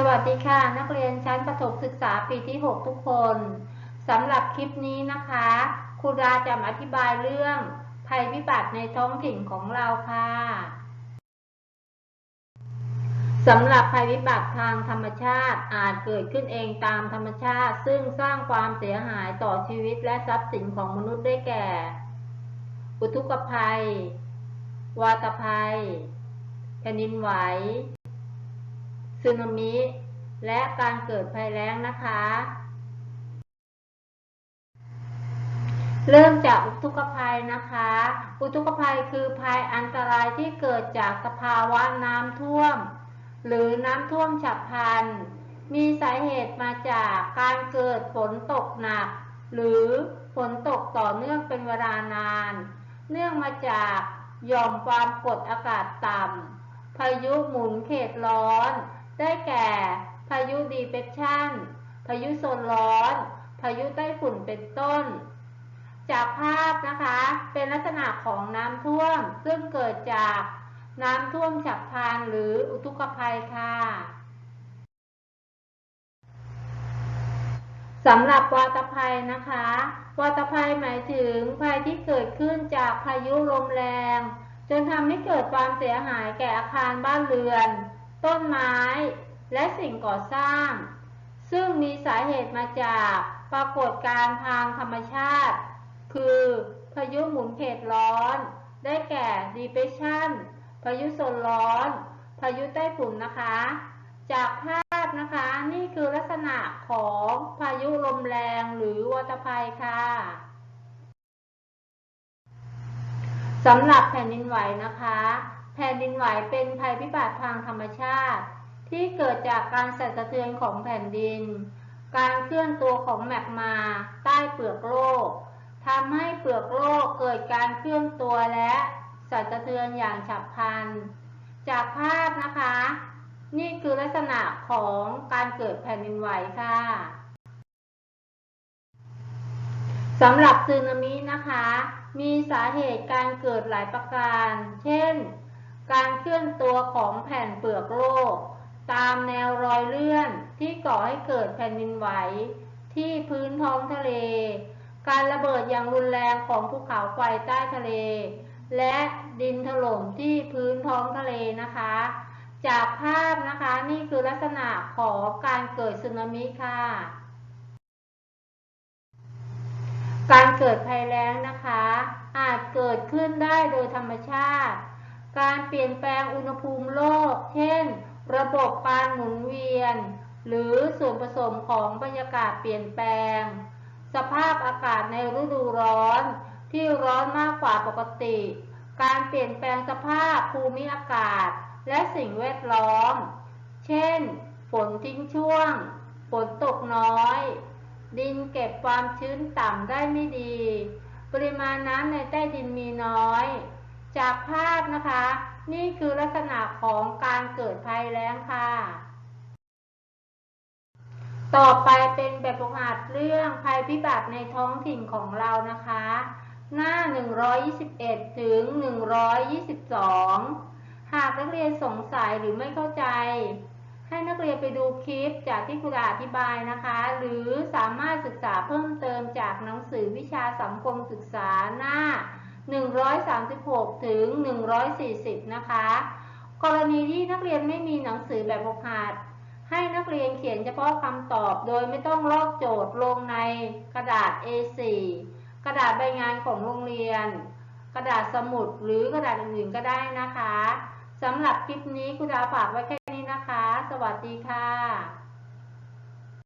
สวัสดีค่ะ นักเรียนชั้นประถมศึกษาปีที่ 6 ทุกคนสำหรับคลิปนี้นะคะครูดาจะอธิบายเรื่องภัยพิบัติในท้องถิ่นของเราค่ะสำหรับภัยพิบัติทางธรรมชาติอาจเกิดขึ้นเองตามธรรมชาติ ซึ่งสร้างความเสียหายต่อชีวิตและทรัพย์สินของมนุษย์ได้แก่ อุทกภัย วาตภัย แผ่นดินไหว สึนามิ และการเกิดภัยแล้งนะคะ เริ่มจากอุทกภัยนะคะ อุทกภัยคือภัยอันตรายที่เกิดจากสภาวะน้ำท่วม หรือน้ำท่วมฉับพลัน มีสาเหตุมาจากการเกิดฝนตกหนัก หรือฝนตกต่อเนื่องเป็นเวลานาน เนื่องมาจากหย่อมความกดอากาศต่ำพายุหมุนเขตร้อน ได้แก่ พายุดีเปรสชันพายุโซนร้อน พายุไต้ฝุ่นเป็นต้น จากภาพนะคะ เป็นลักษณะของน้ำท่วม ซึ่งเกิดจากน้ำท่วมฉับพลันหรืออุทกภัยค่ะสำหรับวาตภัยนะคะ วาตภัยหมายถึงภัยที่เกิดขึ้นจากพายุลมแรง จนทำให้เกิดความเสียหายแก่อาคารบ้านเรือน ต้นไม้ และสิ่งก่อสร้าง ซึ่งมีสาเหตุมาจากปรากฏการณ์ทางธรรมชาติ คือพายุหมุนเขตร้อน ได้แก่ depression พายุโซนร้อน พายุใต้ฝุ่นนะคะ จากภาพนะคะนี่คือลักษณะของพายุลมแรงหรือวัตภัยค่ะสำหรับแผ่นดินไหวนะคะ แผ่นดินไหวเป็นภัยพิบัติทางธรรมชาติ ที่เกิดจากการสั่นสะเทือนของแผ่นดิน การเคลื่อนตัวของแมกมาใต้เปลือกโลกทำให้เปลือกโลกเกิดการเคลื่อนตัวและสั่นสะเทือนอย่างฉับพลัน จากภาพนะคะ นี่คือลักษณะของการเกิดแผ่นดินไหวค่ะสำหรับสึนามินะคะ มีสาเหตุการเกิดหลายประการ เช่น การเคลื่อนตัวของแผ่นเปลือกโลก ตามแนวรอยเลื่อนที่ก่อให้เกิดแผ่นดินไหวที่พื้นท้องทะเล การระเบิดอย่างรุนแรงของภูเขาไฟใต้ทะเล และดินถล่มที่พื้นท้องทะเลนะคะ จากภาพนะคะนี่คือลักษณะของการเกิดสึนามิค่ะ การเกิดภัยแล้งนะคะ อาจเกิดขึ้นได้โดยธรรมชาติ การเปลี่ยนแปลงอุณหภูมิโลก เช่น ระบบการหมุนเวียน หรือส่วนผสมของบรรยากาศเปลี่ยนแปลง สภาพอากาศในฤดูร้อน ที่ร้อนมากกว่าปกติ การเปลี่ยนแปลงสภาพภูมิอากาศ และสิ่งแวดล้อม เช่น ฝนทิ้งช่วง ฝนตกน้อย ดินเก็บความชื้นต่ำได้ไม่ดี ปริมาณน้ำในใต้ดินมีน้อย จากภาพนะคะ นี่คือลักษณะของการเกิดภัยแล้งค่ะ ต่อไปเป็นแบบฝึกหัดเรื่องภัยพิบัติในท้องถิ่นของเรานะคะ หน้า 121 ถึง 122 หากนักเรียนสงสัยหรือไม่เข้าใจ ให้นักเรียนไปดูคลิปจากที่ครูอธิบายนะคะ หรือสามารถศึกษาเพิ่มเติมจากหนังสือวิชาสังคมศึกษาหน้า 136 ถึง 140 นะคะ กรณีที่นักเรียนไม่มีหนังสือแบบฝึกหัด ให้นักเรียนเขียนเฉพาะคำตอบ โดยไม่ต้องลอกโจทย์ลงในกระดาษ A4 กระดาษใบงานของโรงเรียน กระดาษสมุดหรือกระดาษอื่นๆก็ได้นะคะสำหรับคลิปนี้คุณดาฝากไว้แค่นี้นะคะ สวัสดีค่ะ